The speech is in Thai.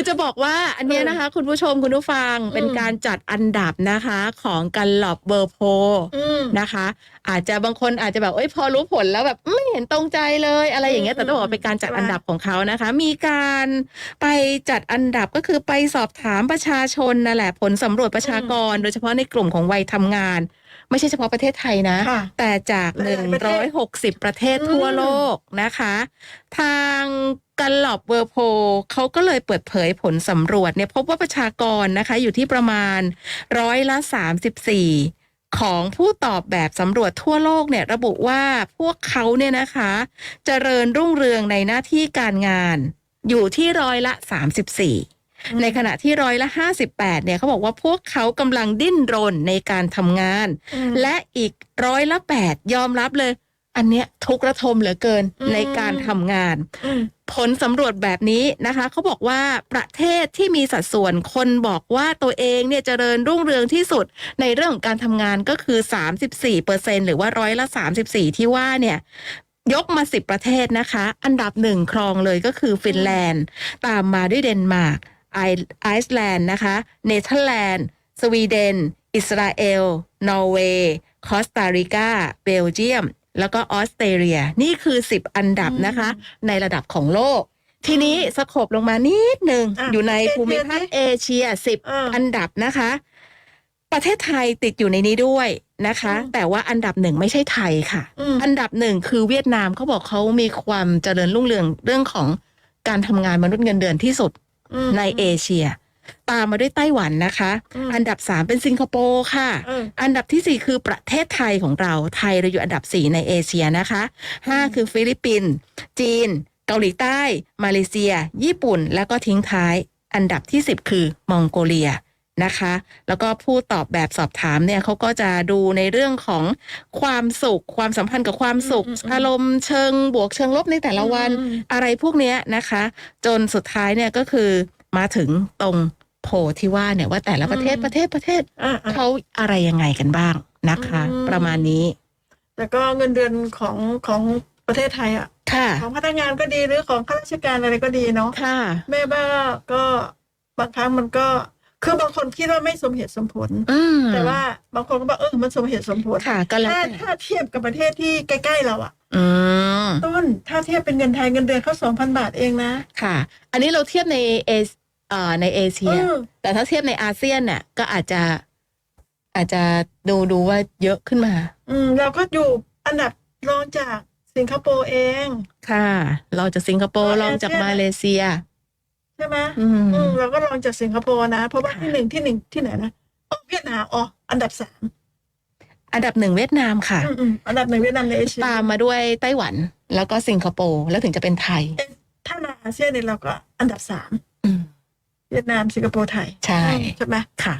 คือจะบอกว่าอันเนี้ยนะคะ คุณผู้ชมคุณผู้ฟังเป็นการจัดอันดับนะคะ ของกันหลอบเบอร์โพอืม นะคะ อาจจะบางคนอาจจะแบบเอ้ยพอรู้ผลแล้วแบบไม่เห็นตรงใจเลยอะไรอย่างเงี้ยแต่ต้องบอกว่าเป็นการจัดอันดับของเขานะคะ มีการไปจัดอันดับก็คือไปสอบถามประชาชนนั่นแหละผลสำรวจประชากร โดยเฉพาะในกลุ่มของวัยทำงาน ไม่ใช่เฉพาะประเทศไทยนะ ค่ะแต่จาก หลายๆประเทศ 160 ประเทศทั่วอืมโลกนะคะ ทาง กันหลอบเวอร์โพเขาก็เลยเปิดเผยผลสำรวจเนี่ยพบว่าประชากรนะคะอยู่ที่ประมาณร้อยละ 34 ของผู้ตอบแบบสำรวจทั่วโลกเนี่ยระบุว่าพวกเขาเนี่ยนะคะเจริญรุ่งเรืองในหน้าที่การงาน อยู่ที่ร้อยละ 34 ในขณะที่ร้อยละ 58 เนี่ยเขาบอกว่าพวกเขากำลังดิ้นรนในการทำงานอืมและอีกร้อยละแปดยอมรับเลย อันเนี้ยทุกข์ระทมเหลือเกินอืมในการทำงานอืม ผลสำรวจแบบนี้นะคะเขาบอกว่าประเทศที่มีสัดส่วนคนบอกว่าตัวเองเนี่ยเจริญรุ่งเรืองที่สุดในเรื่องของการทำงานก็คือ 34เปอร์เซ็นหรือว่าร้อยละ 34 ที่ว่าเนี่ยยกมา 10 ประเทศนะคะ อันดับหนึ่งครองเลยก็คือฟินแลนด์ ตามมาด้วยเดนมาร์กไอซ์แลนด์นะคะเนเธอร์แลนด์ สวีเดน อิสราเอล นอร์เวย์คอสตาริกาเบลเยียม แล้วก็ออสเตรเลีย นี่คือ 10 อันดับนะคะ ในระดับของโลก ทีนี้สโคบลงมานิดหนึ่งอะอยู่ในเอเชียภูมิภาคสิเอเชีย 10เอออัอันดับนะคะ ประเทศไทยติดอยู่ในนี้ด้วยนะคะอืมแต่ว่าอันดับหนึ่งไม่ใช่ไทยค่ะอืมอันดับหนึ่งคือเวียดนามเขาบอกเขามีความเจริญรุ่งเรืองเรื่องของการทำงานมนุษย์เงินเดือนที่สุดอืมในเอเชีย ตามมาด้วยไต้หวันนะคะอืมอันดับสามเป็นสิงคโปร์ค่ะเอออันดับที่สี่คือประเทศไทยของเรา ไทยเราอยู่อันดับสี่ในเอเชียนะคะห้าอืมคือฟิลิปปินส์ จีน เกาหลีใต้ มาเลเซีย ญี่ปุ่น แล้วก็ทิ้งท้าย อันดับที่สิบคือมองโกเลียนะคะ แล้วก็ผู้ตอบแบบสอบถามเนี่ยเขาก็จะดูในเรื่องของความสุข ความสัมพันธ์กับความสุขอืมอืมอืมอารมณ์เชิงบวกเชิงลบในแต่ละวันอืมอะไรพวกเนี้ยนะคะ จนสุดท้ายเนี่ยก็คือมาถึงตรง โพลที่ว่าเนี่ยว่าแต่ละประเทศอืมประเทศประเทศอะอะเขาอะไรยังไงกันบ้างนะคะอืมประมาณนี้แต่ก็เงินเดือนของของประเทศไทยอะค่ะของพนักงานก็ดีหรือของข้าราชการอะไรก็ดีเนาะค่ะแม่บ้าก็บางครั้งมันก็คือบางคนคิดว่าไม่สมเหตุสมผลอืมแต่ว่าบางคนก็บอกเออมันสมเหตุสมผลค่ะก็แล้วถ้าแต่ถ้าเทียบกับประเทศที่ใกล้ๆเราอะอืมต้นถ้าเทียบเป็นเงินไทยเงินเดือนเขาสองพันบาทเองนะค่ะ อันนี้เราเทียบในเอ เเอ่อในเอเชียเออแต่ถ้าเทียบในอาเซียนเนี่ยก็อาจจะอาจจะดูดูว่าเยอะขึ้นมา อืมเราก็อยู่อันดับรองจากสิงคโปร์เอง ค่ะ เราจากสิงคโปร์เออลองจากอาเซียน มาเลเซีย ใช่ไหมอืม อืมเราก็รองจากสิงคโปร์นะ เพราะว่าค่ะ ที่หนึ่งที่หนึ่งที่ไหนนะอ๋อเวียดนามอ๋ออันดับสามอันดับหนึ่งเวียดนามค่ะ อืมอืมอันดับหนึ่งเวียดนามในเอเชียตามมาด้วยไต้หวันแล้วก็สิงคโปร์แล้วถึงจะเป็นไทย ถ้าในอาเซียนเนี่ยเราก็อันดับสามอืม เวียดนามสิงคโปร์ไทยใช่ ใช่ไหมค่ะ